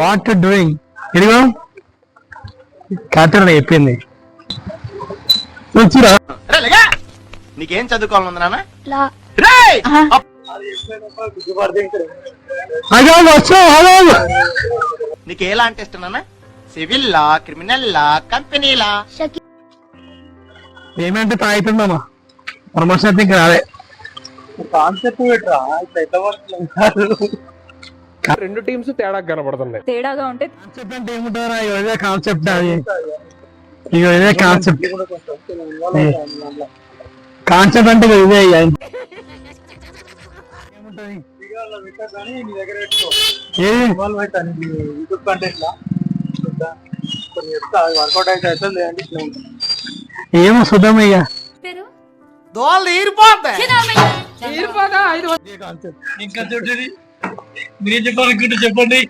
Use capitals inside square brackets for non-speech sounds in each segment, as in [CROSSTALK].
What doing ఇదిగో correct చెప్పింది. వచ్చిరా నీకేం చదువుకోవాలని నాన్న? లా. రేయ్! అదో వచ్చా నీకు ఎలా అంటే ఇష్టం నాన్న? Civil law criminal law company law? ఏమంటే తాగుతుందమ్మా ప్రమోషన్ అయితే ఇంకా రాలే కాన్సెప్ట్ పెట్టరా? ఇట్లా ఎట్లా రెండు టీమ్స్ తేడా కనబడుతున్నాయి. తేడాగా ఉంటే కాన్సెప్ట్ అంటే ఏముంటారా ఇదే కాన్సెప్ట్ అది. ఇక ఇదే కాన్సెప్ట్. కాన్సెప్ట్ అంటే ఇదే. ఏముంటది? ఏమో చూద్దాం ఇక పేరు? ఇంకా చూడండి మీరేం చెప్పాలనుకుంటే చెప్పండి.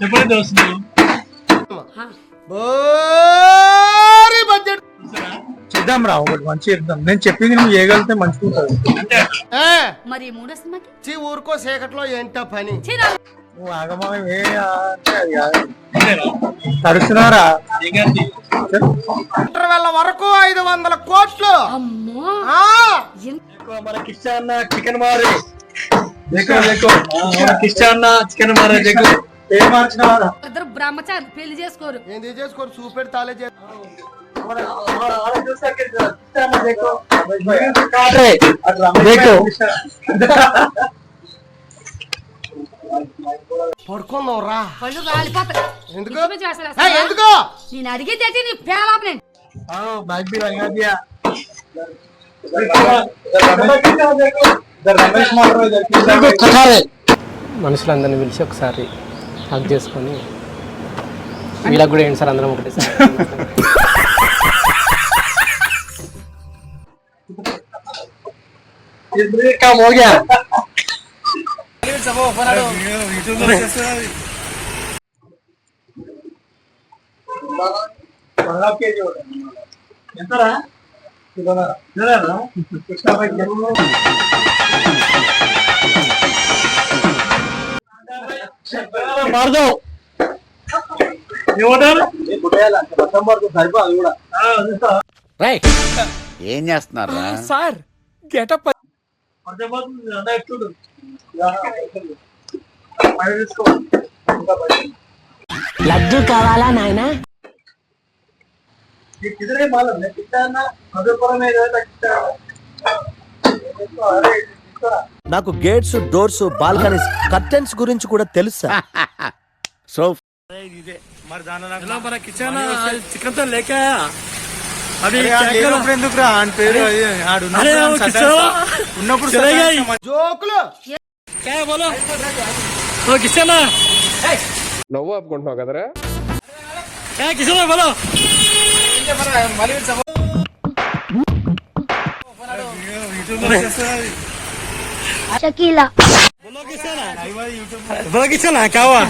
చెప్పండి దోస్తులు భారీ బడ్జెట్ చేద్దాం రా ఒకటి మంచి చేద్దాం నేను చెప్పింది నువ్వు చేయగలిగితే మంచిగా ఉంటుంది అంటే ఏ, మరి మూడో సినిమాకి? చీ ఊరుకో చీకట్లో ఏంటో పని? నువ్వు ఆగమనం ఏ అంటే అది కాదు. తడుస్తున్నారా? ఇంటర్వెల్ వరకు ఐదు వందల కోట్లు. మన కిష్ట అన్న చికెన్ మారే దేకో దేకో మన బ్రహ్మచారి పెళ్ళి చేసుకోరు. ఏంది చేసుకోరు? సూపర్ తాలే పడుకుందాం రా ఎందుకు? నేను అడిగేది నీ పేలాపనే. మనుషులందరినీ పిలిచి ఒకసారి హక్ చేసుకొని వీళ్ళకి కూడా ఏంటి సార్ అందరం ఒకటి సార్? ఎంతరా మార్గం ఏం చేస్తున్నారా? సార్ గెటప్ అర్థమవుతుంది అంతా నీకు గేట్స్ డోర్స్ బాల్కనీస్ కర్టెన్స్ గురించి కూడా తెలుసా? [LAUGHS] సో జోకులు! నవ్వు ఆపుకుంటున్నావు కదరా? शकीला बघितलं ना कावा